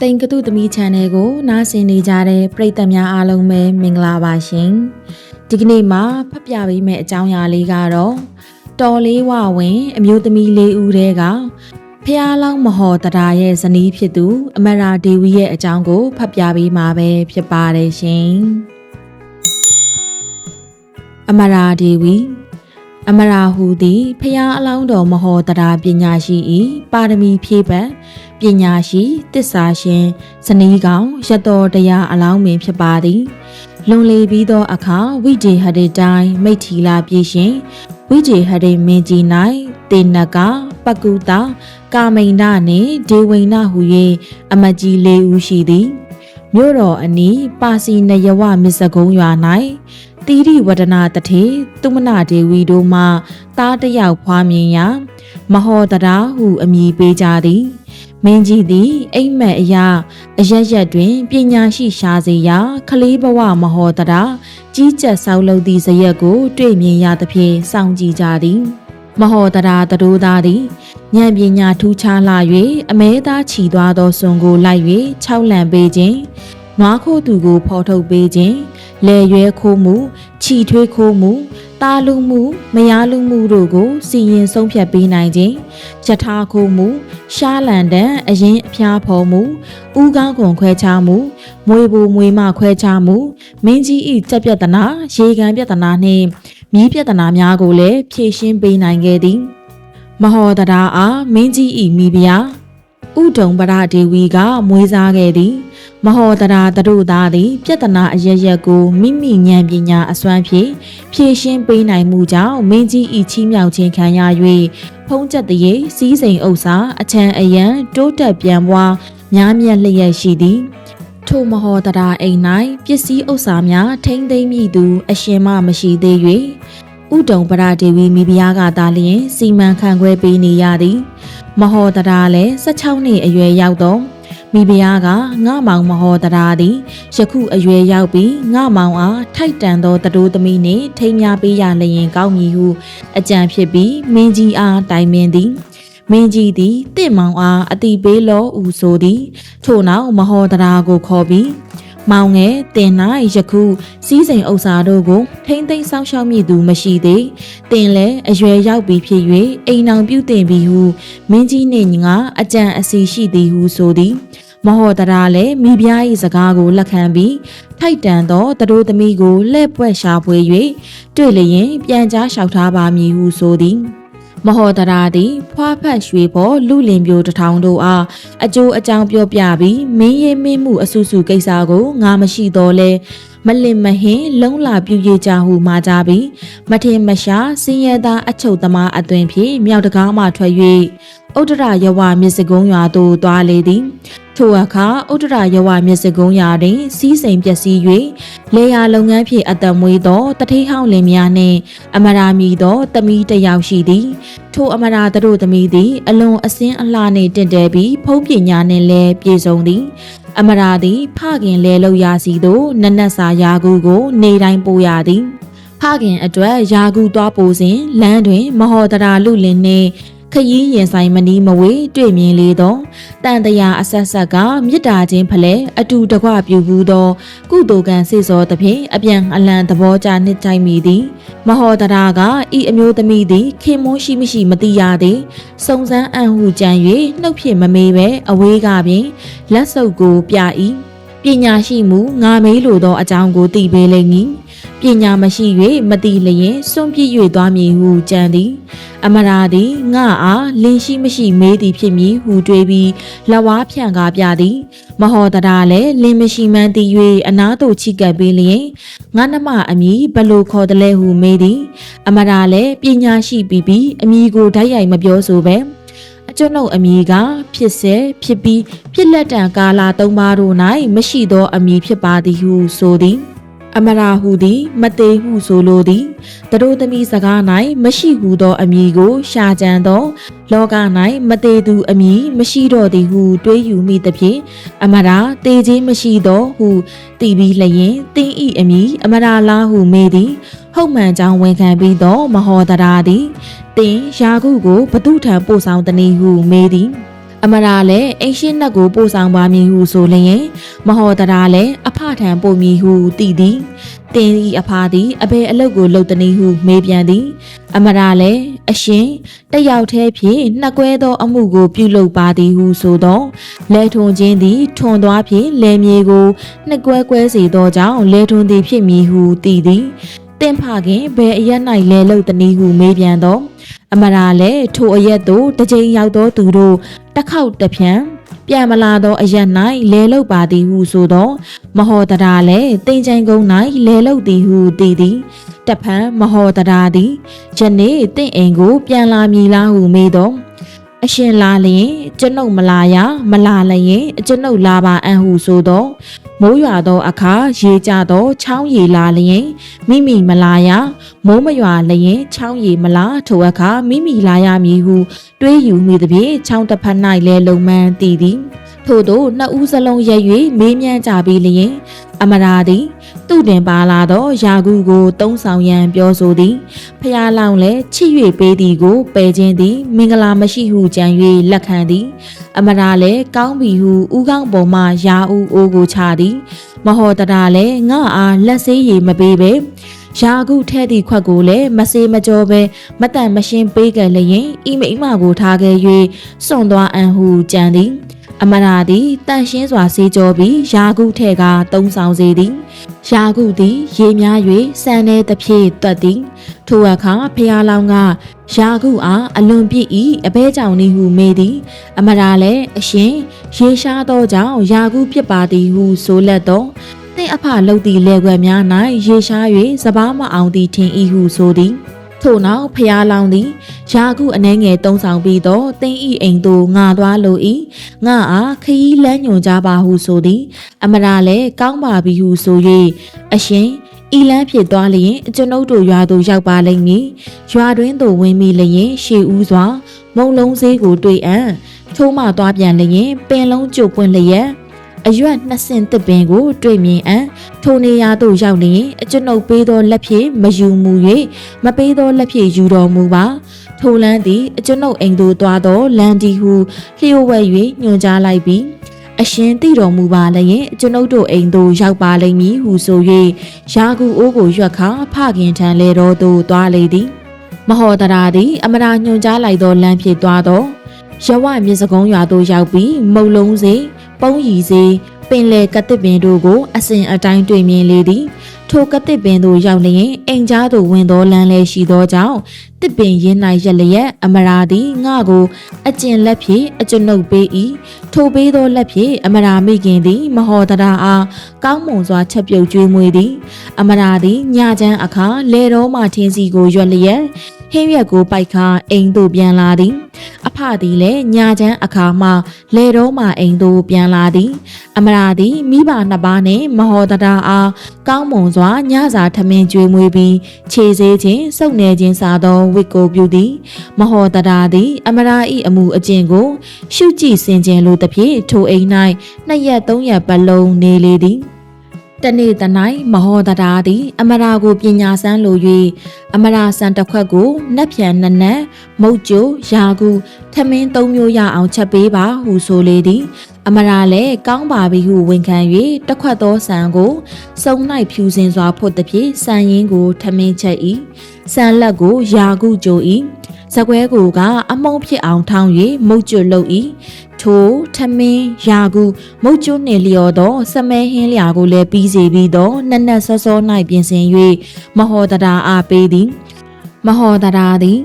တိန်ကတုသမီး channel ကို နားဆင်နေကြတဲ့ပရိသတ်များအားလုံးပဲမင်္ဂလာပါရှင်ဒီကနေ့မှာဖတ်ပြပေးမယ့်အကြောင်းအရာလေးကတော့တော်လေးဝဝင်အမျိုးသမီးလေးဦးတည်းကဖះလောင်းမဟော်တရာရဲ့ဇနီးဖြစ်သူ အမရာဒေဝီရဲ့အကြောင်းကိုဖတ်ပြပေးမှာပဲဖြစ်ပါတယ်ရှင်အမရာဒေဝီ အမရာဟူသည်ဖះအလောင်းတော်မဟော်တရာပညာရှိ၏ပါရမီဖြည့်ပတ်ပညာရှိတစ္ဆာရှင်ဇနီးကောင်ရတော်တရားအလောင်းမင်းဖြစ်ပါသည်လွန်လေပြီးသောအခါဝိဂျေဟရေတိုင်းမိတ်ထီလာပြည်ရှင်ဝိဂျေဟရေမင်းကြီး၌တေနကပကုတာကာမိန်ဒနှင့်ဒေဝိန်ဒဟူ၍အမကြီးလေးဦးရှိသည်မြို့တော်အနီးပါစီနယဝမစ္စကုံရွာ၌ တိရိဝဒနာတထေသူမနာဒေဝီတို့မှသားတစ်ယောက်ဖွားမြင်ရာမဟောတရာဟုအမည်ပေးကြသည်မင်းကြီးသည်အိမ်မက်အရာအရရက်တွင်ပညာရှိရှာစေရာခလေးဘဝမဟောတရာကြီးကျက်ဆောက်လုပ်သည့်ဇရက်ကို တွေ့မြင်ရသဖြင့်စောင့်ကြည့်ကြသည်မဟောတရာတတိုးသားသည်ဉာဏ်ပညာထူးခြားလာ၍အမဲသားခြီသွားသောစွန်ကိုလိုက်၍ခြောက်လန့်ပေးခြင်းနွားခိုးသူကိုဖော်ထုတ်ပေးခြင်း လေရွဲခိုးမှုခြီထွေးခိုးမှုတာလူမှုမယားလူမှုတို့ကိုစီရင်ဆုံးဖြတ်ပေးနိုင်ခြင်းယထာခိုးမှုရှားလန်တန်အရင်အဖျားဖော်မှုဥကောင်းကွန်ခွဲခြားမှုမွေဘူမွေမခွဲခြားမှုမင်းကြီးဤကြက်ပြဿနာရေကန်ပြဿနာနှင့်မြီးပြဿနာများကိုလည်းဖြေရှင်းပေးနိုင်ခဲ့သည်မဟောတရာအားမင်းကြီးဤမိဖုရားဥဒုံပရဒေဝီကမွေးစားခဲ့သည် မဟောတရာတတို့သားသည်ပြဿနာအရရက်ကိုမိမိဉာဏ်ပညာအစွမ်းဖြင့်ဖြည့်ရှင်းပေးနိုင်မှုကြောင့်မင်းကြီးဤချီးမြှောက်ခြင်းခံရ၍ဖုံးချက်တရေစီးစိမ်ဥစ္စာအချမ်းအယံတိုးတက်ပြန်ပွားများမြတ်လျက်ရှိသည်ထိုမဟောတရာအိမ်၌ပစ္စည်းဥစ္စာများထိမ့်သိမ့်မိသူ အရှင်မမရှိသေး၍ဥဒုံပရဒေဝီမိဖုရားကသာလျင်စီမံခန့်ခွဲပေးနေရသည် မဟောတရာလည်း16နှစ်အရွယ်ရောက်တော့ မိဖုရားကငါမောင်မဟောတရာသည်ယခုအရွယ်ရောက်ပြီးငါမောင်အားထိုက်တန်သောတတိုးသမီးနှင့်ထိမ်းများပေးရလျင်ကောင်းမည်ဟုအကြံဖြစ်ပြီးမင်းကြီးအားတိုင်ပင်သည်မင်းကြီးသည်တင့်မောင်အားအတိပေးလောဥဆိုသည်ထို့နောက်မဟောတရာကိုခေါ်ပြီးမောင်ငယ်တင်၌ယခုစီးစိမ်ဥစ္စာတို့ကိုထိမ့်သိမ်းဆောင်ရှောက်မိသူမရှိသေးတင်လည်းအရွယ်ရောက်ပြီးဖြစ်၍အိမ်အောင်ပြုတင်ပြီးဟုမင်းကြီးနှင့်ငါအကြံအစီရှိသည်ဟုဆိုသည် မဟောတရာလည်းမိဖုရား၏စကားကိုလက်ခံပြီးထိုက်တန်သောတတို့သမီးကိုလက်ပွက်ရှာဖွေ၍တွေ့လျင်ပြန်ကြားလျှောက်ထားပါမည်ဟုဆိုသည်မဟောတရာသည်ဖွားဖက်ရွှေပေါ်လူလင်ပြိုတထောင်တို့အားအကျိုးအကြောင်းပြောပြပြီးမင်းရဲမင်းမှုအဆူဆူကိစ္စကိုငါမရှိတော့လဲမလင်မဟင်လုံလာပြူရကြဟုမှာကြပြီးမထင်မရှားစင်းရဲသားအချုပ်သမားအသွင်ဖြင့်မြောက်တကားမှထွက်၍ ဥဒရယဝမြစ်စကုံးရွာသို့သွားလေသည်ထိုအခါဥဒရယဝမြစ်စကုံးရွာတွင် စီးစိမ်ပျက်စီး၍လေယာလုပ်ငန်းဖြင့်အသက်မွေးသောတထေးဟောင်းလင်များနှင့်အမရာမီသောတမီးတစ်ယောက်ရှိသည် ထိုအမရာတို့သမီးသည် အလွန်အစင်းအလှနှင့်တင့်တယ်ပြီးဖုံးပညာနှင့်လည်းပြည့်စုံသည်အမရာသည်ဖခင်လဲလောက်ရစီသို့နနက်စာယာကူကို နေတိုင်းပို့ရသည်ဖခင်အတွက်ယာကူသွားပို့စဉ်လမ်းတွင် မဟောတရာလူလင်နှင့် ခရီးရင်ဆိုင်မနီးမဝေးတွေ့မြင်လေသောတန်တရာအဆက်ဆက်ကမြစ်တာချင်းဖလဲအတူတကွပြူဘူးသော ကုသိုလ်ကံစေစောသဖြင့်အပြန်အလှန်သဘောကျနှစ်ကြိုက်မိသည်မဟောတရာကဤအမျိုးသမီးသည်ခင်မွန်းရှိမရှိမသိရသည်စုံစမ်းအံ့ဟုကြံ၍နှုတ်ဖြစ်မမေးပဲအဝေးကပင်လက်စုပ်ကိုပြ၏ပညာရှိမှုငါမေးလိုသောအကြောင်းကိုသိပေးလိမ့်မည် ပညာမရှိ၍မတိလျင်စွန့်ပစ်၍သွားမည်ဟုကြံသည် အမရာသည်ငါအားလင်းရှိမရှိမေးသည်ဖြစ်မည်ဟုတွေးပြီးလဝါဖြန့်ကားပြသည် မဟောတရာလည်းလင်းမရှိမှန်းသိ၍အနာတို့ချိကပ်ပေးလျင်ငါနှမအမည်ဘလို့ခေါ်တယ်လဲဟုမေးသည် အမရာလည်းပညာရှိပြီးပြီးအမည်ကိုဓာတ်ရိုက်မပြောဆိုပဲအကျွန်ုပ်အမည်ကဖြစ်စေဖြစ်ပြီးဖြစ်လက်တံကာလာသုံးပါးတို့၌မရှိသောအမည်ဖြစ်ပါသည်ဟုဆိုသည် အမရာဟုသည် မသေးဟုဆိုလိုသည်တတို့သမီးစကား၌မရှိဟုသောအမည်ကို ရှာကြံသော လောက၌မသေးသူအမည်မရှိတော့သည်ဟု တွေးယူမိသဖြင့်အမရာတေခြင်းမရှိသောဟုတည်ပြီးလျင်တင်းဤအမည်အမရာလားဟုမေးသည်ဟုတ်မှန်ကြောင်းဝန်ခံပြီးသော မဟောတရာသည်တင်းယာကုကိုဘသူထံပို့ဆောင်တနည်းဟုမေးသည် အမရာလည်းအိမ်ရှိနှက်ကိုပို့ဆောင်ပါမည်ဟုဆိုလျင်မဟောတရာလည်းအဖထံပို့မည်ဟုတည်သည်တင်းဤအဖသည်အဘယ်အလုတ်ကိုလှုပ်တနည်းဟုမေးပြန်သည် အမရာလည်းအရှင်တယောက်တည်းဖြင့်နှစ်ကွဲသောအမှုကိုပြုလုပ်ပါသည်ဟုဆိုသောလဲထွန်ခြင်းသည်ထွန်သွားဖြင့်လဲမြေကိုနှစ်ကွဲကွဲစေသောကြောင့်လဲထွန်သည်ဖြစ်မည်ဟုတည်သည်တင်ဖခင်ဘယ်အရက်၌လဲလှုပ်တနည်းဟုမေးပြန်သော အမရာလည်းထိုအရက်သို့တစ်ကြိမ်ရောက်သောသူတို့တစ်ခေါက်တစ်ဖြန်းပြန်မလာသောအရက်၌လဲလုတ်ပါသည်ဟုဆိုသော မဟောတရာလည်းတင်ချိုင်ကုန်း၌လဲလုတ်သည်ဟုတည်သည်တဖန်မဟောတရာသည်ယနေ့တင့်အိမ်ကို ပြန်လာမည်လားဟုမေးသော အရှင်လာလျင်ကျွန်ုပ်မလာရမလာလျင်ကျွန်ုပ်လာပါအံ့ဟုဆိုသောမိုးရွာသောအခါရေကျသောချောင်းရေလာလျင်မိမိမလာရမိုးမရွာလျင်ချောင်းရေမလာထိုအခါမိမိလာရမည်ဟု တွေးယူမိသည်ဖြင့်ချောင်းတစ်ဖက်၌လဲလုံမှန်တည်သည် ထို့သောနှစ်ဦးစလုံးရက်၍မေးမြန်းကြပြီးလျင်အမရာသည်သူ့တင်ပါလာသောယာကုကိုတုံးဆောင်ရန်ပြောဆိုသည်ဖျားလောင်လည်းချစ်၍ပေးသည်ကိုပယ်ခြင်းသည် မင်္ဂလာမရှိဟုကြံ၍လက်ခံသည် အမရာလည်းကောင်းပြီဟုဥကောင်းပေါ်မှယာဦးအိုးကိုချသည် မဟောတရာလည်းငါအားလက်ဆေးရည်မပေးပဲယာကုထဲ့သည့်ခွက်ကိုလည်းမစေးမကြောပဲမတန်မရှင်းပေးကြလျင်ဤမိမကိုထားခဲ့၍စွန့်သွားအံဟုကြံသည် အမရာသည်တန့်ရှင်းစွာစေးကြောပြီးယာကုထဲကတုံးဆောင်စေသည်ယာကုသည် ရေများ၍စံနေသဖြင့်တွတ်သည် ထိုအခါဖျားလောင်းကယာကုအားအလွန်ပြစ်၏အဘဲကြောင့်နေဟုမေးသည် အမရာလည်းအရှင်ရေရှားသောကြောင့်ယာကုပြစ်ပါသည်ဟုဆိုလက်တော့သင်အဖလှုပ်သည့်လေခွက်များ၌ရေရှား၍စပားမအောင်သည်ထင်၏ဟုဆိုသည် ထို့နောက်ဖျားလောင်သည်ယာကုအနှဲငယ်တုံးဆောင်ပြီးတော့တင်းဤအိမ်သို့ငါသွားလို၏ငါအားခရီးလမ်းညွန်ကြပါဟုဆိုသည် အမရာလည်းကောင်းပါပြီဟုဆို၍အရှင်ဤလန်းဖြစ်သွားလျင်ကျွန်ုပ်တို့ရွာသို့ရောက်ပါလိမ့်မည်ရွာတွင်သို့ဝင်မိလျင်ရှေးဦးစွာ မုံလုံးစေးကိုတွေ့အံ့ထိုးမှသွားပြန်လျင်ပင်လုံးကျုပ်ပွင့်လျက် အရွက်နှစ်ဆင့်တစ်ပင်ကို တွေ့မြင်အံ့ထိုနေရာသို့ရောက်လျင်အကျွန်ုပ်ပေးသောလက်ဖြင့်မယူမူ၍မပေးသောလက်ဖြင့်ယူတော်မူပါထိုလန်းသည်အကျွန်ုပ်အိမ်သို့သွားသောလန်ဒီဟုလျှို့ဝှက်၍ညွှန်ကြားလိုက်ပြီးအရှင်သိတော်မူပါလျင်ကျွန်ုပ်တို့အိမ်သို့ရောက်ပါလိမ့်မည်ဟုဆို၍ယာကူအိုးကိုရွက်ခါဖခင်ထံလေတော်သို့သွားလေသည် မဟောတရာသည် အမရာညွှန်ကြားလိုက်သောလမ်းဖြစ်သွားသောရဝမြစ်စကုံးရွာသို့ရောက်ပြီးမုတ်လုံးစေ ပုံးရီစေပင်လေကတစ်ပင်တို့ကိုအစဉ်အတိုင်းတွေ့မြင်လေသည်ထိုကတစ်ပင်သို့ရောက်လျင်အိမ်ကြားသို့ဝင်သောလမ်းလည်းရှိသောကြောင့်တစ်ပင်ရင်း၌ရက်လျက်အမရာသည်ငါကိုအကျင်လက်ဖြင့်အကျွန်ုပ်ပေး၏ထိုပေးသောလက်ဖြင့်အမရာမိခင်သည် မဟောတရာအားကောင်းမွန်စွာချက်ပြုတ်ကျွေးမွေးသည် အမရာသည်ညချမ်းအခါလေတော်မှထင်းစီကိုရွက်လျက် ဟင်းရွက်ကိုပိုက်ခါအိမ်သို့ပြန်လာသည် အဖသည်လည်းညာချမ်းအခါမှလေတော်မှအိမ်သို့ပြန်လာသည် အမရာသည်မိဘနှစ်ပါးနှင့်မဟောတရာအားကောင်းမွန်စွာညစာထမင်းကျွေးမွေးပြီးခြေစေးခြင်းစုပ်နေခြင်းစားသောဝိကိုပြုသည် မဟောတရာသည် အမရာ၏အမှုအကျင့်ကို ရှုကြည့်စင်ကြင်လိုသဖြင့်ထိုအိမ်၌နှစ်ရက်သုံးရက်ပတ်လုံးနေလေသည် တနေ့တနိုင်မဟောတရာသည် အမရာကိုပညာစမ်းလို၍အမရာဆန်တစ်ခွက်ကိုနှက်ပြန်နက်နက်မုတ်ကျိုယာကူထမင်းသုံးမျိုးရအောင်ချက်ပေးပါဟုဆိုလေသည် အမရာလည်းကောင်းပါပြီဟုဝန်ခံ၍တစ်ခွက်သောဆန်ကိုစုံ၌ဖြူစင်စွာဖို့သည်ဖြင့်ဆန်ရင်းကိုထမင်းချက်၏ဆန်လက်ကိုယာကူကြို၏ဇကွဲကိုကအမုံဖြစ်အောင်ထောင်း၍မုတ်ကျွတ်လုပ်၏ ထိုထမင်းယာကူမုတ်ကျွတ်နှင့်လျော်သောစမဲဟင်းလျာကိုလည်းပြီးစီပြီးသောနက်နက်စောစော၌ပြင်ဆင်၍မဟောတရာအားပေးသည် မဟောတရာသည်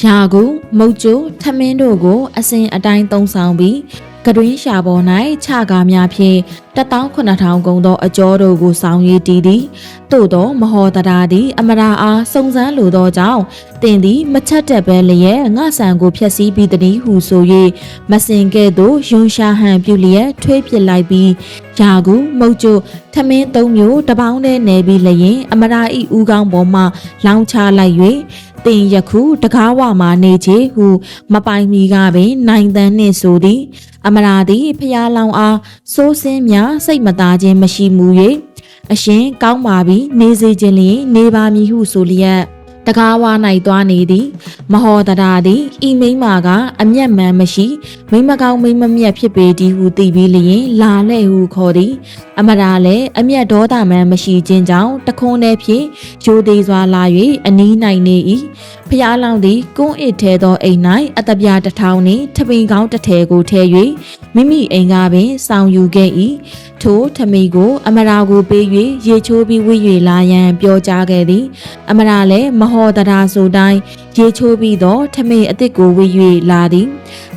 ယာကူမုတ်ကျွတ်ထမင်းတို့ကိုအစဉ်အတိုင်းသုံးဆောင်ပြီး ကတွင်းရှာပေါ်၌ခြကားများဖြင့်18000ကုန်သောအကျော်တို့ကိုဆောင်ရည်တည်သည်သို့သောမဟောတရာသည်အမရာအားစုံစမ်းလိုသောကြောင့်တင်သည်မချက်တက်ပဲလျက်ငါဆန်ကိုဖျက်ဆီးပြီးတည်းဟုဆို၍မစင်ကဲ့သို့ယွန်ရှာဟန်ပြုလျက်ထွေးပစ်လိုက်ပြီးယာကူမုတ်ကျထမင်းသုံးမျိုးတပေါင်းနဲ့နေပြီးလျင် အမရာဤဦးကောင်းပေါ်မှလောင်းချလိုက်၍ တင်ယခုတကားဝမှာနေချေဟုမပိုင်မီကပင် နိုင်တန်းနှင့်ဆိုသည် အမရာသည်ဖျားလောင်အားစိုးစင်းများစိတ်မသားခြင်းမရှိမူ၍အရှင်ကောင်းပါပြီနေစေခြင်းလျင်နေပါမည်ဟုဆိုလျက် တကားဝါ၌သွားနေသည် မဟောတရာသည်ဤမိမက အမျက်မှန်မရှိ မိမကောင်းမိမမြတ်ဖြစ်ပေသည်ဟုသိပြီးလျင် လာလဲ့ဟုခေါ်သည် အမရာလည်းအမျက်ဒေါသမှန်မရှိခြင်းကြောင့်တခွန်းတည်းဖြင့်ရိုသေးစွာလာ၍အနီး၌နေ၏ဖျားလောင်သည်ကုန်းအစ်ထဲသောအိမ်၌အတပြားတစ်ထောင်နှင့်ထပင်ကောင်းတစ်ထည်ကိုထည့်၍မိမိအိမ်ကပင်ဆောင်ယူခဲ့၏ ထိုထမိကို အမရာကိုပေး၍ရေချိုးပြီးဝိ၍လာရန်ပြောကြားခဲ့သည် အမရာလည်းမဟောတရာဆိုတိုင်းရေချိုးပြီးတော့ထမိအစ်စ်ကိုဝိ၍လာသည်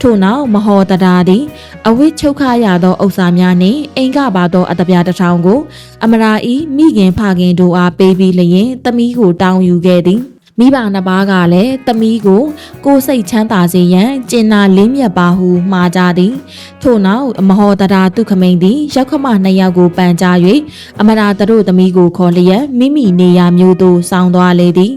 ထို့နောက်မဟောတရာသည် အဝိချုပ်ခရသောဥစ္စာများနှင့်အိမ်ကပါသောအတပြားတစ်ထောင်ကို အမရာဤမိခင်ဖခင်တို့အားပေးပြီးလျင်သမီးကိုတောင်းယူခဲ့သည် မိဘနှစ်ပါးကလည်းသမီးကိုကိုယ်စိတ်ချမ်းသာစေရန်ကျင်နာလင်းမြတ်ပါဟုမှာကြသည်ထို့နောက်မဟောတရာတုခမိန်သည်ရောက်ခမနှစ်ယောက်ကိုပန်ကြား၍အမရာတို့သမီးကိုခေါ်လျက်မိမိနေရာမျိုးသို့ဆောင်းသွားလေသည်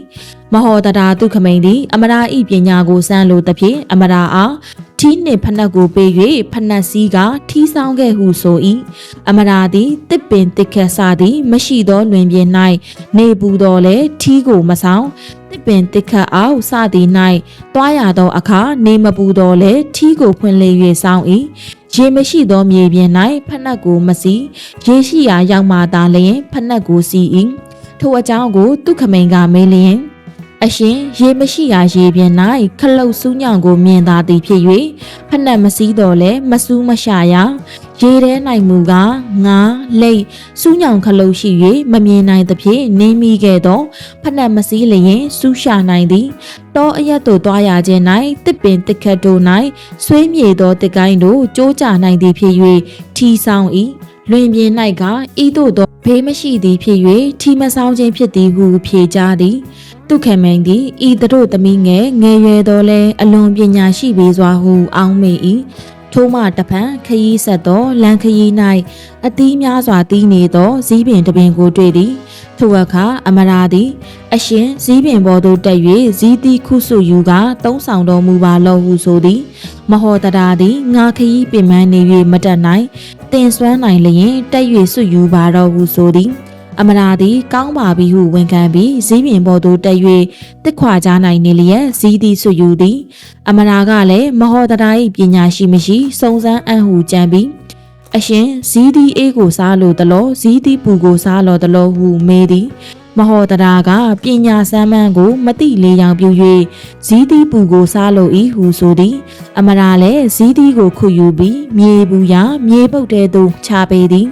မဟောတရာတုခမိန်သည် အမရာဤပညာကိုစမ်းလိုသဖြင့်အမရာအား ထီးနှင့်ဖနက်ကိုပေး၍ဖနက်စည်းကထီးဆောင်ခဲ့ဟုဆို၏အမရာသည်တစ်ပင်တစ်ခက်စာသည်မရှိသောလွင်ပြင်၌နေပူတော်လဲထီးကိုမဆောင်တစ်ပင်တစ်ခတ်အောင်စသည်၌တွားရသောအခါနေမပူတော်လဲထီးကိုဖွင့်လေ၍ဆောင်၏ရေမရှိသောမြေပြင်၌ဖနက်ကိုမစီရေရှိရာရောက်မှသာလျင်ဖနက်ကိုစီ၏ထိုအကြောင်းကိုသူခမိန်ကမေးလျင် အရှင်ရေမရှိရာရေပြင်၌ခလုတ်စူးညောင်ကိုမြင်သာသည်ဖြစ်၍ဖက်နှက်မစည်းတော်လဲမစူးမရှာရာရေထဲ၌မူကားငါလိတ်စူးညောင်ခလုတ်ရှိ၍မမြင်နိုင်သဖြင့်နင်းမိခဲ့သောဖက်နှက်မစည်းလျင်စူးရှာနိုင်သည်တောအရက်သို့သွားရခြင်း၌တစ်ပင်တစ်ခတ်တို့၌ဆွေးမြေသောတစ်ကိုင်းတို့ကြိုးကြနိုင်သည်ဖြစ်၍ထီဆောင်၏လွင်ပြင်၌ကဤသို့သောဘေးမရှိသည်ဖြစ်၍ထီမဆောင်ခြင်းဖြစ်သည်ဟုဖြေကြသည် သူခေမိန်သည်ဤတို့သမီးငယ်ငယ်ရွယ်တော်လဲအလွန်ပညာရှိပေစွာဟုအောင်းမေ၏ထိုးမှတဖန်ခရီးဆက်သောလန်ခရီး၌အသီးများစွာတီးနေသောဇီးပင်တပင်ကိုတွေ့သည်ထိုအခါအမရာသည် အရှင်ဇီးပင်ပေါ်သို့တက်၍ဇီးတီခုဆုယူကသုံးဆောင်တော်မူပါလောဟုဆိုသည် မဟောတရာသည်ငါခရီးပင်မနေ၍မတက်နိုင်တင်စွမ်းနိုင်လျင်တက်၍ဆုယူပါတော်ဟုဆိုသည် အမရာသည် ကောင်းပါပြီဟုဝန်ခံပြီးဇီးပြင်ပေါ်သို့တက်၍တစ်ခွာကြနိုင်နေလျက်ဇီးသည်ဆွယူသည် အမရာကလည်းမဟောတရာ၏ပညာရှိမရှိစုံစမ်းအံ့ဟုကြံပြီးအရှင်ဇီးသည်အေးကိုစားလို့တလို့ဇီးသည်ပူကိုစားလို့တလို့ဟုမေးသည်မဟောတရာကပညာစမ်းမှန်းကို မတိလေးရောင်ပြူ၍ဇီးတီးပူကိုစားလို၏ဟုဆိုသည် အမရာလည်းဇီးတီးကိုခုယူပြီးမြေဘူးရာမြေပုတ်တဲသို့ချပေးသည်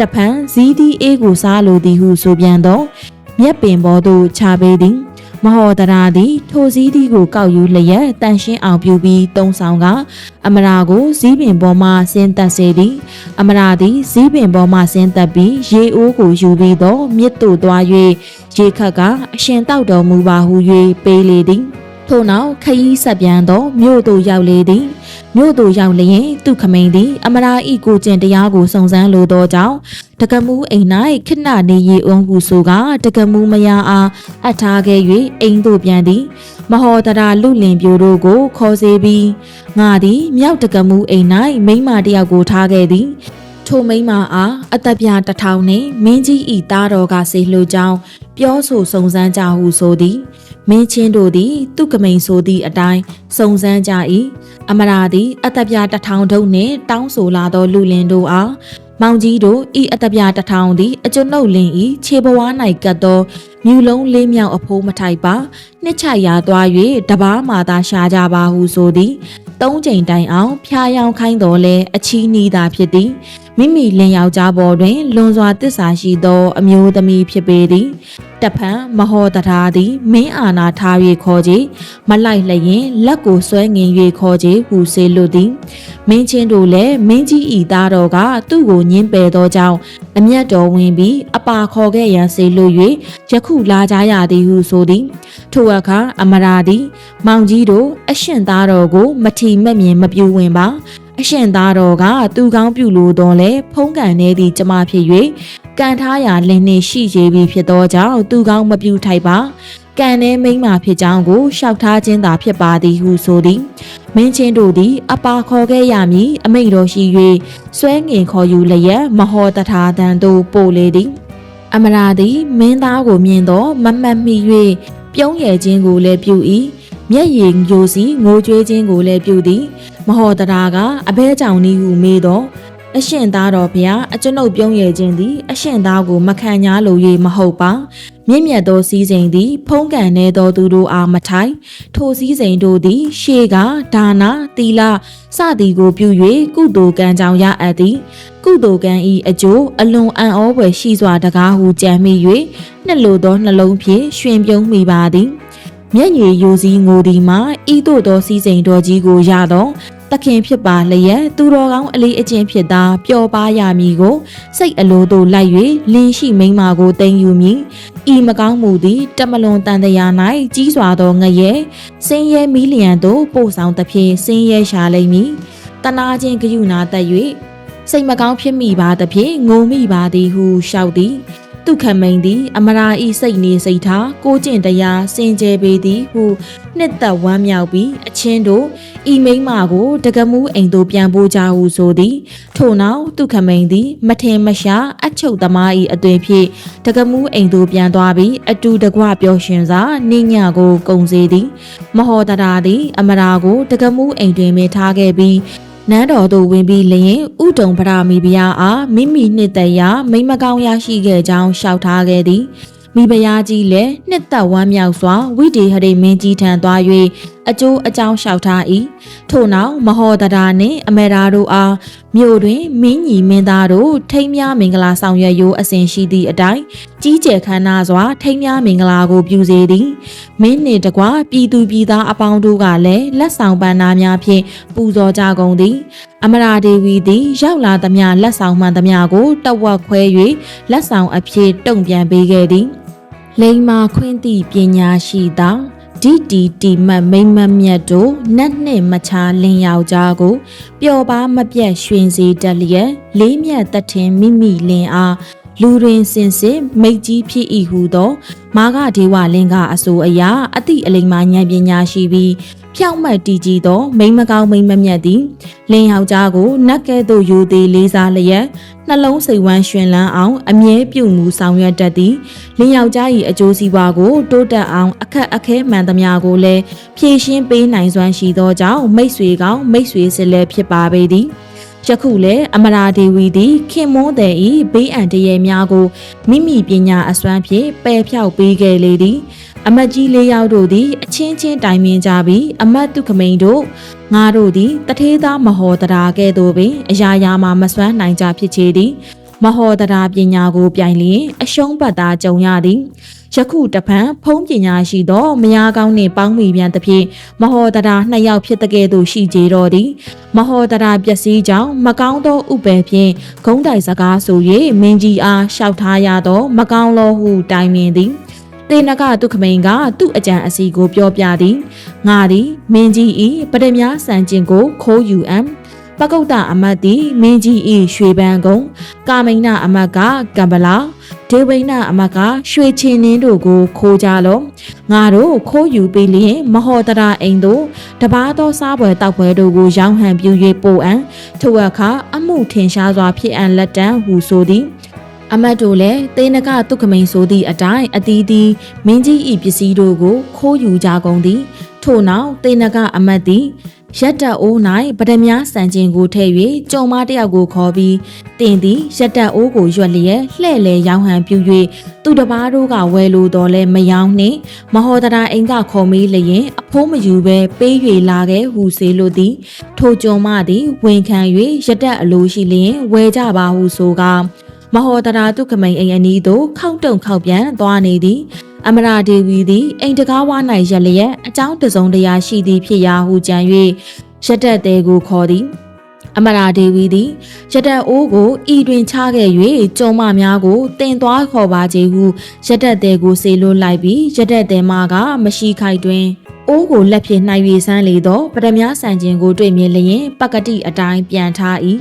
တဖန်ဇီးတီးအေးကိုစားလိုသည်ဟုဆိုပြန်တော့မြက်ပင်ပေါ်သို့ချပေးသည်မဟောတရာသည်ထိုစည်းသီးကိုကောက်ယူလျက်တန်ရှင်းအောင်ပြုပြီးတုံးဆောင်ကအမရာကိုဇီးပင်ပေါ်မှဆင်းသက်စေသည် အမရာသည်ဇီးပင်ပေါ်မှဆင်းသက်ပြီးရေအိုးကိုယူပြီးတော့မြစ်သို့သွား၍ရေခတ်ကအရှင်တောက်တော်မူပါဟု၍ပေးလေသည် ထို့နောက်ခရီးဆက်ပြန်သောမြို့သို့ရောက်လေသည်မြို့သို့ရောက်လျင်သူခမိန်သည် အမရာဤကိုကျင်တရားကိုစုံစမ်းလိုသောကြောင့်တကမူးအိမ်၌ခဏနေရီအောင်ဟုဆိုကတကမူးမယားအားအပ်ထားခဲ့၍အိမ်သို့ပြန်သည် မဟောတရာလူလင်ပြိုတို့ကို ခေါ်စေပြီးငါသည်မြောက်တကမူးအိမ်၌မိန်းမတယောက်ကိုထားခဲ့သည်ထိုမိန်းမအားအသက်ပြတထောင်နှင့်မင်းကြီးဤသားတော်ကစေလှကြောင်းပြောဆိုစုံစမ်းကြဟုဆိုသည် မင်းချင်းတို့သည်သူကမိန်ဆိုသည့်အတိုင်းစုံစမ်းကြ၏အမရာသည်အသက်ပြတထောင်တုံးနှင့်တောင်းဆိုလာသောလူလင်တို့အားမောင်ကြီးတို့ဤအတပြတထောင်သည်အကျွနုပ်လင်းဤခြေဘဝ၌ကတ်သောမြူလုံးလေးမြောက်အဖိုးမထိုက်ပါနှစ်ချရာသွား၍တပားမာသာရှာကြပါဟုဆိုသည်သုံးချိန်တိုင်အောင်ဖျားယောင်းခိုင်းတော်လဲအချီးနီးသာဖြစ်သည် မိမိလင်ယောက်ျားပေါ်တွင် လွန်စွာတစ္ဆာရှိသော အမျိုးသမီးဖြစ်ပေသည်တဖန်မဟောတထားသည်မင်းအာနာထား၍ခေါ်ကြမလိုက်လျင်လက်ကိုဆွဲငင်၍ခေါ်ကြဟူစေလွတ်သည်မင်းချင်းတို့လည်းမင်းကြီးဤသားတော်ကသူ့ကိုညင်းပယ်သောကြောင့်အမျက်တော်ဝင်ပြီးအပါခေါ်ခဲ့ရန်စေလွတ်၍ယခုလာကြရသည်ဟုဆိုသည်ထိုအခါအမရာသည် မောင်ကြီးတို့အရှင်သားတော်ကို မထီမဲ့မြင်မပြူဝင်ပါ အရှင်သားတော်ကသူကောင်းပြုလို့တော့လဲဖုံးကန်နေသည့်ကျမဖြစ်၍ကန်ထားရာလင်းနှင့်ရှိသေးပြီဖြစ်သောကြောင့်သူကောင်းမပြုထိုက်ပါကံနဲ့မိမ့်မာဖြစ်ကြောင်းကိုရှောက်ထားခြင်းသာဖြစ်ပါသည်ဟုဆိုသည်မင်းချင်းတို့သည် အပါခေါ်ခဲ့ရမည်အမိန့်တော်ရှိ၍စွဲငင်ခေါ်ယူလျက်မဟောတထာတန်သို့ပို့လေသည် အမရာသည်မင်းသားကိုမြင်သောမမှတ်မိ၍ပြုံးရည်ခြင်းကိုလည်းပြု၏မျက်ရည်ယိုစီငိုကြွေးခြင်းကိုလည်းပြုသည် မဟောတရာကအဘဲကြောင့်နီးဟုမေးတော့အရှင်သားတော်ဘုရားအကျွန်ုပ်ပြုံးရည်ခြင်းသည်အရှင်သားကိုမခံညာလို၍မဟုတ်ပါမြင့်မြတ်သောစည်းစိမ်သည် ဖုံးကန်နေသောသူတို့အားမထိုင်ထိုစည်းစိမ်တို့သည် ရှေးကဒါနာတီလာစသည်ကိုပြု၍ကုသိုလ်ကံကြောင့်ရအပ်သည်ကုသိုလ်ကံဤအကျိုးအလွန်အံ့ဩဖွယ်ရှိစွာတကားဟုကြံမိ၍နှစ်လိုသောနှလုံးဖြင့်ရှင်ပြုံးမိပါသည်မျက်ရည်ယိုစီးငိုသည်မှာဤသို့သောစည်းစိမ်တော်ကြီးကိုရသော တခင်ဖြစ်ပါလျက်သူတော်ကောင်းအလေးအကျင့်ဖြစ်သာပျော်ပါရမည်ကို စိတ်အလိုသို့လိုက်၍လင်းရှိမိန်းမာကိုတင်ယူမည်ဤမကောင်းမှုသည်တမလွန်တန်တရား၌ကြီးစွာသောငရဲစင်းရဲမီလျံသို့ပို့ဆောင်သဖြင့်စင်းရဲရှာလိမ့်မည်တနာချင်းဂယုနာတက်၍စိတ်မကောင်းဖြစ်မိပါသဖြင့်ငိုမိပါသည်ဟုလျှောက်သည် ဒုက္ခမိန်သည် အမရာဤစိတ်နေစိတ်ထားကိုကျင့်တရားစင်ကြယ်ပေသည်ဟုနှစ်သက်ဝမ်းမြောက်ပြီးအချင်းတို့ဤမိန်းမကိုတကမူးအိမ်သို့ပြန်ပို့ကြဟုဆိုသည်ထို့နောက်ဒုက္ခမိန်သည် မထင်မရှားအချုပ်သမားဤအသွင်ဖြင့်တကမူးအိမ်သို့ပြန်သွားပြီးအတူတကွပျော်ရွှင်စွာနိညာကိုကုံစေသည် မဟောတရာသည် အမရာကို တကမူးအိမ်တွင်ပဲထားခဲ့ပြီး နန်းတော်သို့ဝင်ပြီးလျင်ဥတုံပရမီဘုရားအားမိမိနှစ်သက်ရာမိမကောင်းရရှိခဲ့ကြောင်းလျှောက်ထားခဲ့သည်မိဖုရားကြီးလည်းနှစ်သက်ဝမ်းမြောက်စွာဝိတေဟရိမင်းကြီးထံသွား၍ အကျိုးအကြောင်းလျှောက်ထား၏ထို့နောက်မဟောတရာနှင့်အမေရာတို့အားမြို့တွင်မင်းညီမင်းသားတို့ထိမ်းများမင်္ဂလာဆောင်ရွက်ရိုးအစဉ်ရှိသည့်အတိုင်းကြီးကျယ်ခမ်းနားစွာ ထိမ်းများမင်္ဂလာကိုပြုစေသည်မင်းနှင့်တကွပြည်သူပြည်သားအပေါင်းတို့ကလည်းလက်ဆောင်ပန်းနာများဖြင့်ပူဇော်ကြကုန်သည်အမရာဒေဝီသည်ရောက်လာသမျှလက်ဆောင်မှန်သမျှကိုတဝက်ခွဲ၍လက်ဆောင်အဖြစ်တုံ့ပြန်ပေးခဲ့သည်လိမ္မာခွင့်သည့်ပညာရှိသော ဒီတီတီမတ်မိမ့်မမြတ်တို့နတ်နှင့်မချာလင်းယောက်ျားကိုပျော်ပါမပြတ်ရွှင်စေတတ်လျက်လေးမြတ်တထင်မိမိလင်အားလူတွင်စင်စစ်မိတ်ကြီးဖြစ်၏ဟုသော မာဂဒေဝလင်ကအဆိုအရာအသည့်အလိမ္မာဉာဏ်ပညာရှိပြီး ဖြောင့်မတ်တည်ကြည်သောမိမကောင်းမိမမြတ်သည်လင်ယောက်ျားကိုနတ်ကဲ့သို့ယူသည်လေးစားလျက်နှလုံးစိတ်ဝမ်းရှင်လန်းအောင်အမြဲပြုမှုဆောင်ရွက်တတ်သည်လင်ယောက်ျား၏အကျိုးစီးပွားကိုတိုးတက်အောင်အခက်အခဲမှန်သမျှကိုလည်းဖြည့်ရှင်းပေးနိုင်စွမ်းရှိသောကြောင့်မိတ်ဆွေကောင်းမိတ်ဆွေစစ်လည်းဖြစ်ပါပေသည်ယခုလည်းအမရာဒေဝီသည်ခင်မွန်းတဲ့ဤဘေးအန္တရာယ်များကိုမိမိပညာအစွမ်းဖြင့်ပယ်ဖြောက်ပေးခဲ့လေသည် အမတ်ကြီးလေးယောက်တို့သည်အချင်းချင်းတိုင်ပင်ကြပြီးအမတ်တုခမိန်တို့ငါတို့သည်တထေးသားမဟောတရာကဲ့သို့ပင်အရာရာမှာမစွမ်းနိုင်ကြဖြစ်ချေသည်မဟောတရာပညာကိုပြိုင်လျင်အရှုံးပတ်သားကြုံရသည်ယခုတဖန်ဖုံးပညာရှိသောမယားကောင်းနှင့်ပေါင်းမိပြန်သဖြင့်မဟောတရာနှစ်ယောက်ဖြစ်တဲ့ကဲ့သို့ရှိကြတော်သည်မဟောတရာပျက်စီးကြောင်းမကောင်းသောဥပယ်ဖြင့်ဂုံးတိုင်စကားဆို၍မင်းကြီးအားလျှောက်ထားရသော မကောင်းလောဟုတိုင်ပင်သည် တေနကတုခမိန်ကသူ့အကြံအစီကိုပြောပြသည်ငါသည်မင်းကြီးဤပရမများစံကျင်ကိုခိုးယူအံပကုတ်တအမတ်သည်မင်းကြီးဤရွှေပန်းကုံကာမိန်နာအမတ်ကကံပလာဒေဝိနာအမတ်ကရွှေချင်းနှင်းတို့ကိုခိုးကြလောငါတို့ခိုးယူပြီးလျင်မဟောတရာအိမ်တို့တပားသောစားပွဲတောက်ပွဲတို့ကိုရောင်းဟန်ပြူ၍ပို့အံထိုအခါအမှုထင်ရှားစွာဖြစ်အံလက်တန်းဟူဆိုသည် အမတ်တို့လည်းသေနကတုကမိန်ဆိုသည့်အတိုင်းအတီးတီမင်းကြီးဤပစ္စည်းတို့ကိုခိုးယူကြကုန်သည်ထို့နောက်သေနကအမတ်သည်ရက်တက်အိုး၌ပဒမြစံချင်းကိုထည့်၍ကြုံမတယောက်ကိုခေါ်ပြီးတင်သည်ရက်တက်အိုးကိုရွက်လျက်လှဲ့လေရောင်းဟန်ပြူ၍သူတပားတို့ကဝယ်လိုတော်လဲမယောင်းနှင့်မဟောတရာအိမ်ကခေါ်မေးလျင်အဖိုးမယူဘဲပေး၍လာခဲ့ဟူစေလိုသည်ထိုကြုံမသည်ဝန်ခံ၍ရက်တက်အလိုရှိလျင်ဝယ်ကြပါဟုဆိုကား မဟောတရာတုခမိန်အိမ်အနီးသို့ခောက်တုံခောက်ပြန်သွားနေသည်အမရာဒေဝီသည်အိမ်တကားဝါ၌ရက်လျက်အကြောင်းတစုံတရာရှိသည်ဖြစ်ရာဟုကြံ၍ရက်တက်သေးကိုခေါ်သည်အမရာဒေဝီသည်ရတက်အိုးကိုဤတွင်ချခဲ့၍ကျုံမများကိုတင်သွားခေါ်ပါခြင်းဟုရတက်တဲ့ကိုစေလွတ်လိုက်ပြီးရတက်တဲ့မကမရှိခိုက်တွင်အိုးကိုလက်ဖြင့်နှိုက်၍ဆန်းလေသောပရမဆန်ခြင်းကိုတွေ့မြင်လျင်ပကတိအတိုင်းပြန်ထား၏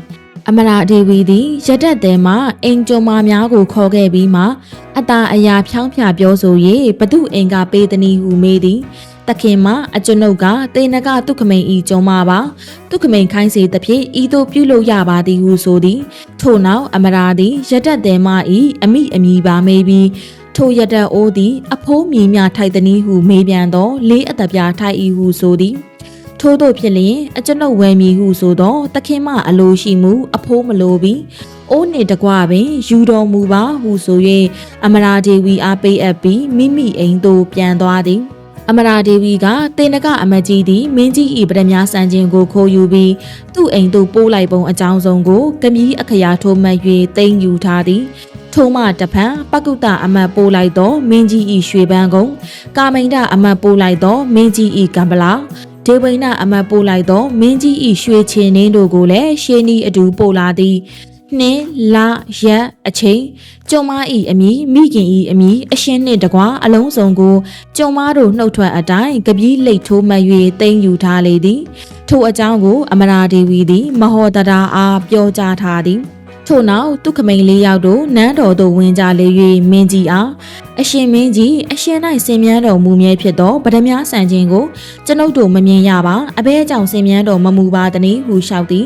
အမရာဒေဝီသည်ရတက်တဲ့မှအိမ်ကျုံမများကိုခေါ်ခဲ့ပြီးမှအตาအရာဖြောင်းဖြာပြောဆို၍ဘသူအိမ်ကပေးသည်နည်းဟုမေးသည်တခင်မအကျွန်ုပ်ကတေနကတုခမိန်ဤကျုံမပါတုခမိန်ခိုင်းစေသဖြင့်ဤသို့ပြုလုပ်ရပါသည်ဟုဆိုသည် ထို့နောက်အမရာသည်ရတက်တဲ့မဤအမိအမိပါမေးပြီးထိုရတအိုးသည် အဖိုးမြည်မြထိုက်သည်ဟုမေးပြန်သောလေးအသက်ပြားထိုက်၏ဟုဆိုသည် ထို့သောဖြစ်လျင်အကျွန်ုပ်ဝယ်မည်ဟုဆိုသောတခင်မအလိုရှိမှုအဖိုးမလိုပြီးအိုးနှင့်တကွပင်ယူတော်မူပါဟုဆို၍အမရာဒေဝီအားပေးအပ်ပြီးမိမိအိမ်သို့ပြန်သွားသည်အမရာဒေဝီကတေနကအမကြီးသည်မင်းကြီးဤပရမစံခြင်းကိုခိုးယူပြီးသူ့အိမ်သို့ပို့လိုက်ပုံအကြောင်းစုံကိုကမီးအခရာထိုးမှတ်၍သိမ်းယူထားသည်ထိုမှတဖန်ပကုတ္တအမတ်ပို့လိုက်သောမင်းကြီးဤရွှေပန်းကုံကာမိန်ဒအမတ်ပို့လိုက်သောမင်းကြီးဤကံပလာ ဒေဝိနအမတ်ပို့လိုက်သောမင်းကြီးဤရွှေချင်နှင်းတို့ကိုလည်းရှေးနီးအတူပို့လာသည်နှင်းလရက်အချိန်ကျုံမဤအမိမိခင်ဤအမိအရှင်းနှင့်တကွာအလုံးစုံကိုကျုံမတို့နှုတ်ထွက်အတိုင်းကပီးလိတ်ထိုးမှတ်၍တိမ့်ယူထားလေသည်ထိုအကြောင်းကို အမရာဒေဝီသည် မဟောတရာအားပြောကြားထားသည် ထို့နောက်သူခမိန်လေးယောက်တို့နန်းတော်သို့ဝင်ကြလေ၍မင်းကြီးအားအရှင်မင်းကြီးအရှင်၌ဆင်မြန်းတော်မူမြဲဖြစ်သောဗဒမြဆန်ခြင်းကိုကျွန်ုပ်တို့မမြင်ရပါအဘဲကြောင့်ဆင်မြန်းတော်မမူပါတနည်းဟုလျှောက်သည်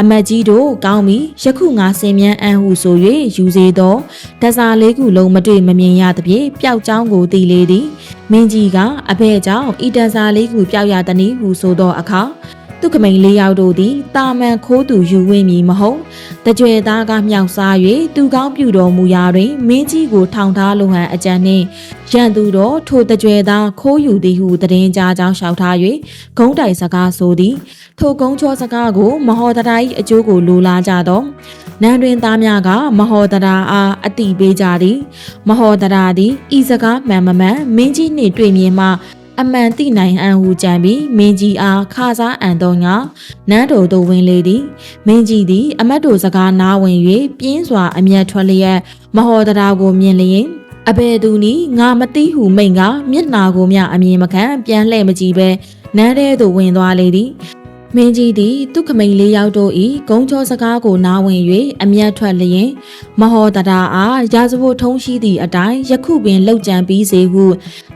အမတ်ကြီးတို့ကောင်းပြီယခုငါဆင်မြန်းအံ့ဟုဆို၍ယူစေသောဒဇာလေးခုလုံးမတွေ့မမြင်ရသဖြင့်ပျောက်ကြောင်းကိုသိလေသည်မင်းကြီးကအဘဲကြောင့်ဤဒဇာလေးခုပျောက်ရတနည်းဟုဆိုသောအခါ သူခမိန်လေးယောက်တို့သည်တာမန်ခိုးသူယူဝင်းမည်မဟုတ်တကြွယ်သားကမြောက်စား၍သူကောင်းပြူတော်မူရာတွင်မင်းကြီးကိုထောင်ထားလိုဟန်အကြံနှင့်ရန်သူတော်ထိုတကြွယ်သားခိုးယူသည်ဟုတည်င်းကြားကြောင်းလျှောက်ထား၍ဂုံးတိုင်စကားဆိုသည်ထိုကုန်းချောစကားကို မဟောတရာ၏အကျိုးကိုလိုလားကြသောနန်းတွင်သားများကမဟောတရာအားအတိပေးကြသည် မဟောတရာသည်ဤစကားမှန်မမှန်မင်းကြီးနှင့်တွေ့မြင်မှ အမှန်သိနိုင်အံဟုကြံပြီးမင်းကြီးအားခါစားအံသောငါနန်းတော်သို့ဝင်လေသည်မင်းကြီးသည် အမတ်တို့စကားနားဝင်၍ပြင်းစွာအမျက်ထွက်လျက်မဟောတရာကိုမြင်လျင်အဘယ်သူနည်းငါမသိဟုမိန်ကမျက်နာကိုမျှအမြင်မခံပြန်လှည့်မကြည့်ပဲနန်းထဲသို့ဝင်သွားလေသည် မင်းကြီးသည်သူခမိန်လေးယောက်တို့၏ဂုံချောစကားကိုနားဝင်၍အမျက်ထွက်လျင်မဟောတရာအားရာဇဝတ်ထုံးရှိသည့်အတိုင်းယခုပင်လှုပ်ကြံပြီးစေဟု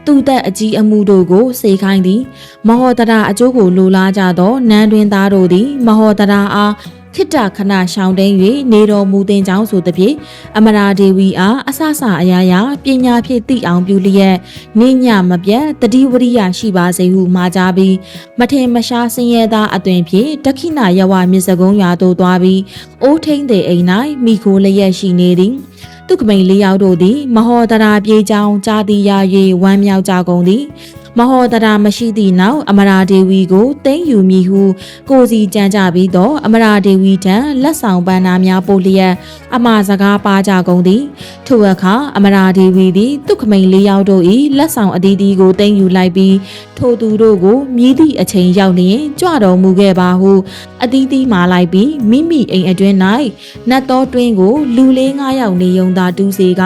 သူသက်အကြီးအမှုတို့ကိုစေခိုင်းသည် မဟောတရာအကျိုးကိုလိုလားကြသောနန်းတွင်သားတို့သည် မဟောတရာအား ခိတ္တခဏရှောင်တိန်၍နေတော်မူတင်ကြောင်းဆိုသည်ဖြင့်အမရာဒေဝီအားအဆဆအရာရာပညာဖြင့်သိအောင်ပြုလျက်နေညမပြတ်တတိဝရိယရှိပါစေဟုမှာကြားပြီးမထင်မရှားဆင်းရဲသားအသွင်ဖြင့်တခိနာယဝမြစ်စကုံးရွာသို့သွားပြီးအိုးထိန်တဲ့အိမ်၌မိခိုလျက်ရှိနေသည်သူကမိန်လေးယောက်တို့သည် မဟောတရာပြေးချောင်းကြားသည်ရ၍ဝမ်းမြောက်ကြကုန်သည် မဟောတရာမရှိသည့်နောက်အမရာဒေဝီကိုသိမ့်ယူမည်ဟုကိုစီကြံကြပြီးတော့အမရာဒေဝီထံလက်ဆောင်ပန်းနာများပို့လျက်အမစကားပါကြကုန်သည်ထို့အခါအမရာဒေဝီသည်သူခမိန်လေးယောက်တို့၏လက်ဆောင်အသီးသီးကိုသိမ့်ယူလိုက်ပြီးထိုသူတို့ကိုမြည်သည့်အချိန်ရောက်လျင်ကြွတော်မူခဲ့ပါဟုအသီးသီးမာလိုက်ပြီးမိမိအိမ်အတွင်း၌နတ်တော်တွင်းကိုလူလေး၅ယောက်နေုံသာတူးစေက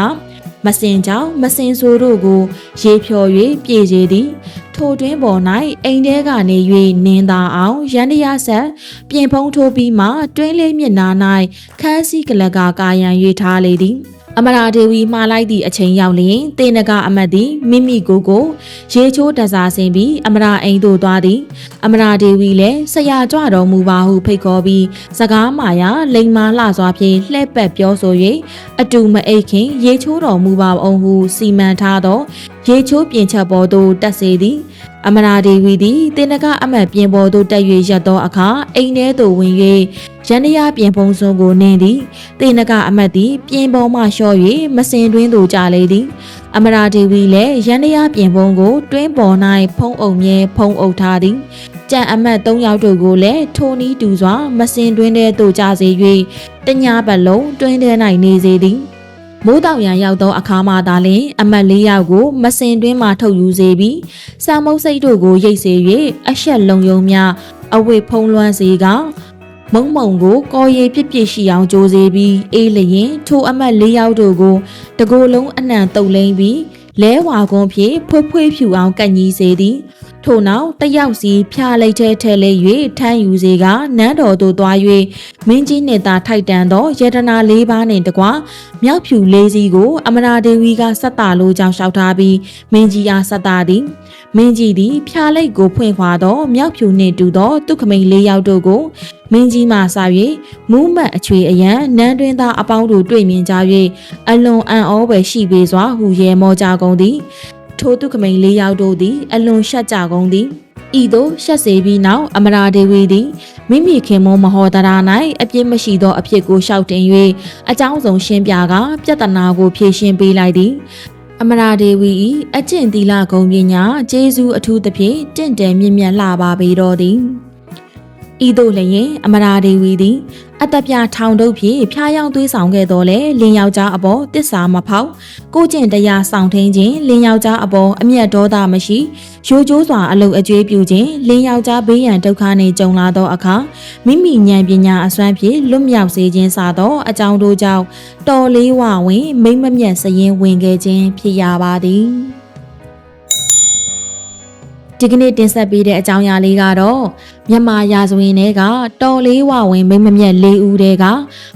မစင်ကြောင့်မစင်ဆိုတို့ကို ရေဖြော်၍ပြေစေသည် ထိုတွင်ပေါ်၌အိမ်ထဲကနေ၍နင်းသာအောင်ရန်တရဆက်ပြင်ဖုံးထိုးပြီးမှတွင်းလေးမျက်နာ၌ခန်းစည်းကလကကာယံ၍ထားလေသည် အမရာဒေဝီမှားလိုက်သည့်အချိန်ရောက်လျင်တေနကအမတ်သည်မိမိကိုယ်ကိုရေချိုးတစားဆင်ပြီးအမရာအိမ်သို့သွားသည်အမရာဒေဝီလည်းဆရာကြွတော်မူပါဟုဖိတ်ခေါ်ပြီးစကားမာယာလိန်မာလှစွာဖြင့်လှဲ့ပတ်ပြောဆို၍အတူမအိတ်ခင်ရေချိုးတော်မူပါအောင်ဟုစီမံထားသောရေချိုးပြင်ချက်ပေါ်သို့တက်စေသည် အမရာဒေဝီသည်တင်နကအမတ်ပြင်ပေါ်သို့တက်၍ရက်သောအခါအိမ်ထဲသို့ဝင်၍ရန်ရပြင်ဖုံးစုံကိုနင်းသည်တင်နကအမတ်သည်ပြင်ပေါ်မှလျှော့၍မစင်တွင်းသို့ကျလေသည်အမရာဒေဝီလည်းရန်ရပြင်ဖုံးကိုတွင်းပေါ်၌ဖုံးအုပ်မြဲဖုံးအုပ်ထားသည်ကြံအမတ်၃ယောက်တို့ကိုလည်းထိုနီးတူစွာမစင်တွင်းထဲသို့ကျစေ၍တညာပတ်လုံးတွင်းထဲ၌နေစေသည် မိုးတောင်ရန်ရောက်သောအခါမှသာလျှင်အမတ်လေးယောက်ကိုမစင်တွင်းမှထုတ်ယူစေပြီးစာမုတ်စိတ်တို့ကိုရိတ်စေ၍အဆက်လုံယုံများအဝိဖုံးလွှမ်းစေကမုံမုံကိုကော်ရည်ပြစ်ပြစ်ရှိအောင်ကြိုးစေပြီးအေးလျင်ထိုအမတ်လေးယောက်တို့ကိုတကိုယ်လုံးအနှံတုပ်လိမ့်ပြီးလဲဝါကွန်ဖြင့်ဖွေးဖွေးဖြူအောင်ကန့်ကြီးစေသည် ထို့နောက်တယောက်စီဖျားလိုက်တဲ့ထဲလဲ၍ထမ်းယူစေကနန်းတော်သို့သွား၍မင်းကြီးနှင့်သာထိုက်တန်သောယတနာလေးပါးနှင့်တကွမြောက်ဖြူလေးစီးကို အမရာဒေဝီကဆက်တာလိုကြောင်းလျှောက်ထားပြီးမင်းကြီးအားဆက်တာသည်မင်းကြီးသည်ဖျားလိုက်ကိုဖွင့်ခွာသောမြောက်ဖြူနှင့်တူသောသူခမိန်လေးယောက်တို့ကိုမင်းကြီးမှစ၍မူးမတ်အချွေအရန်နန်းတွင်သားအပေါင်းတို့တွေ့မြင်ကြ၍အလွန်အံ့ဩပဲရှိပေစွာဟူရဲမောကြကုန်သည် ထိုသူခမိန်လေးယောက်တို့သည် အလွန်ရှက်ကြကုန်သည်ဤသို့ရှက်စေပြီးနောက်အမရာဒေဝီသည်မိမိခင်မမဟောတရာ၌အပြစ်မရှိသောအဖြစ်ကိုရှောက်တင်၍အကြောင်းစုံရှင်းပြကပြဿနာကိုဖြေရှင်းပေးလိုက်သည်အမရာဒေဝီ၏အကျင့်သီလဂုဏ်ပညာကျေးဇူးအထူးသဖြင့်တင့်တယ်မြင့်မြတ်လှပါပေတော်သည် ဤသို့လျင်အမရာဒေဝီသည်အတပြထောင်တုပ်ဖြင့်ဖျားယောင်းသွေးဆောင်ခဲ့တော်လဲလင်းယောက်ျားအပေါ်တစ္ဆာမဖောက်ကိုကျင့်တရားဆောင်ထင်းခြင်းလင်းယောက်ျားအပေါ်အမျက်ဒေါသမရှိရိုးကျိုးစွာအလုတ်အကျွေးပြုခြင်းလင်းယောက်ျားဘေးရန်ဒုက္ခနှင့်ကြုံလာသောအခါမိမိဉာဏ်ပညာအစွမ်းဖြင့်လွတ်မြောက်စေခြင်းစသော အကြောင်းတို့ကြောင့်တော်လေးဝဝင်မိမ့်မမြတ်စရင်ဝင်ခဲ့ခြင်းဖြစ်ရပါသည်ဒီကနေ့တင်ဆက်ပေးတဲ့အကြောင်းအရာလေးကတော့ မြန်မာရာဇဝင်တွေကတော်လေးဝဝင်မိမ့်မမြတ်လေးဦးတွေက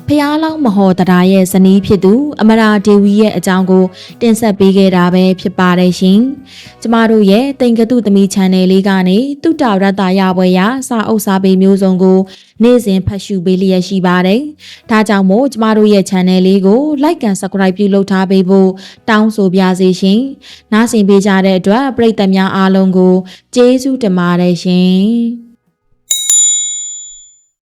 ဖျားလောင်းမဟော်တရားရဲ့ဇနီးဖြစ်သူ အမရာဒေဝီရဲ့အကြောင်းကို တင်ဆက်ပေးခဲ့တာပဲဖြစ်ပါတယ်ရှင်။ကျမတို့ရဲ့တိမ်ကတုသမီး channel လေးကနေတုတ္တရတ္တရပွဲရစာအုပ်စာပေမျိုးစုံကို နေ့စဉ်ဖတ်ရှုပေးလျက်ရှိပါတယ်။ဒါကြောင့်မို့ကျမတို့ရဲ့ channel လေးကို like and subscribe ပြုလုပ်ထားပေးဖို့တောင်းဆိုပါစေရှင်။နားဆင်ပေးကြတဲ့အတွက်ပရိသတ်များအားလုံးကိုကျေးဇူးတင်ပါတယ်ရှင်။